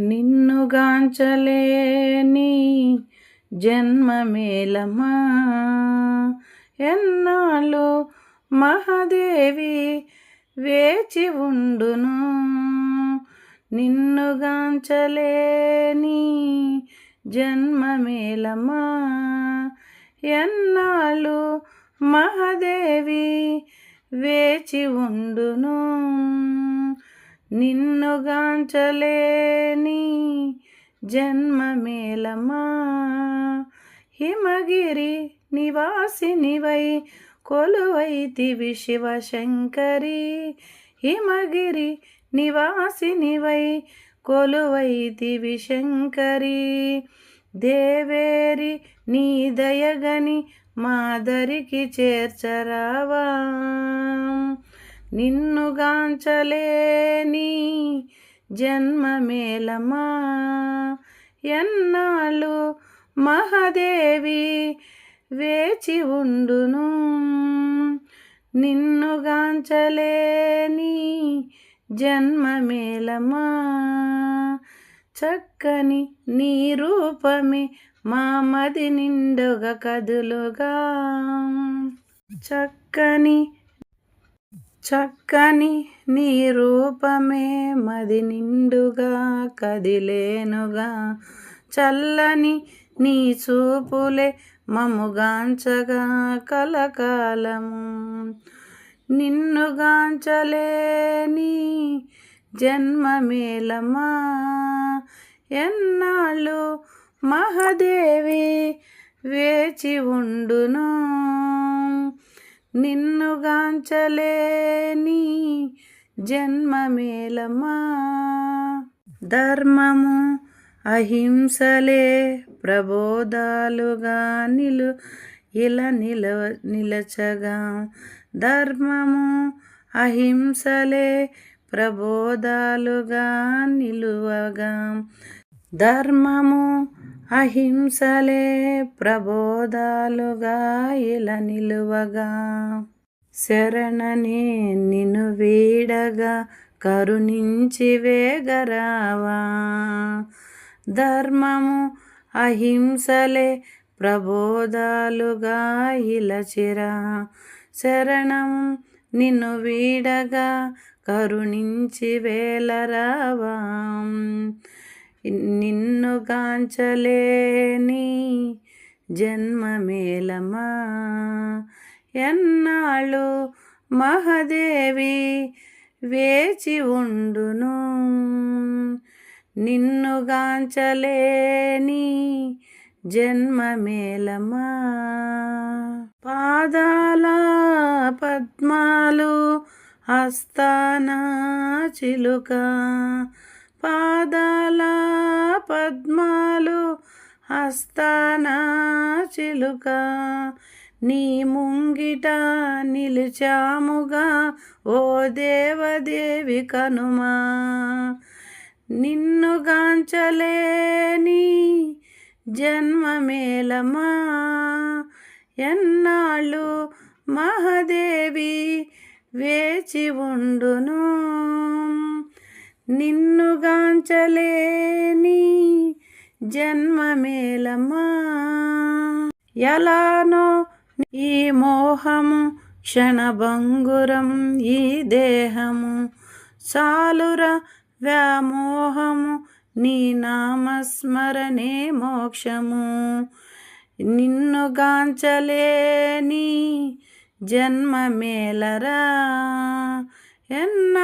నిన్నుగాంచలేని జన్మమేలమా ఎన్నాళ్ళు మహాదేవి వేచి ఉండును? నిన్నుగాంచలేని జన్మమేలమా ఎన్నాళ్ళు మహాదేవి వేచి ఉండును? నిన్నుగాంచలేని జన్మమేలమా? హిమగిరి నివాసినివై కొలువైతివి శివశంకరి. హిమగిరి నివాసినివై కొలువైతివి శంకరి. దేవేరి నీ దయగని మాదరికి చేర్చరావా. నిన్నుగాంచలేని జన్మమేలమా? ఎన్నాళ్ళు మహాదేవి వేచి ఉండును? నిన్నుగాంచలేని జన్మమేలమా? చక్కని నీ రూపమే మా మది నిండుగా కదులుగా. చక్కని చక్కని నీ రూపమే మది నిండుగా కదిలేనుగా. చల్లని నీ చూపులే మముగాంచగా కలకాలము. నిన్నుగాంచలేని జన్మమేలమా. ఎన్నాళ్ళు మహదేవి వేచి ఉండును. నిన్నుగాంచలేని జన్మమేలమా ధర్మము అహింసలే ప్రబోధాలుగా నిలు ఇలా నిల నిలచగా. ధర్మము అహింసలే ప్రబోధాలుగా నిలువగా. ధర్మము అహింసలే ప్రబోధాలుగా ఇలా నిలువగా. శరణని నిన్ను వీడగా కరుణించి వేగరావా. ధర్మము అహింసలే ప్రబోధాలుగా ఇలచిరా శరణం నిన్ను వీడగా కరుణించి వేలరావా. నిన్ను గాంచలేని జన్మమేలమా ఎన్నాళ్ళు మహదేవి వేచి ఉండును. నిన్ను గాంచలేని జన్మమేలమా పాదాల పద్మాలు హస్తానా చిలుక. పాదాల పద్మాలు హస్తాన చిలుక. నీ ముంగిట నిలిచాముగా ఓ దేవదేవి కనుమా. నిన్నుగాంచలేని జన్మమేలమా? ఎన్నాళ్ళు మహాదేవి వేచి ఉండును? నిన్నుగాంచలేని జన్మమేలమా ఎలానో ఈ మోహము క్షణభంగురం ఈ దేహము. సాలుర వ్యామోహము నీ నామస్మరణే మోక్షము. నిన్నుగాంచలేని జన్మమేలరా. ఎన్న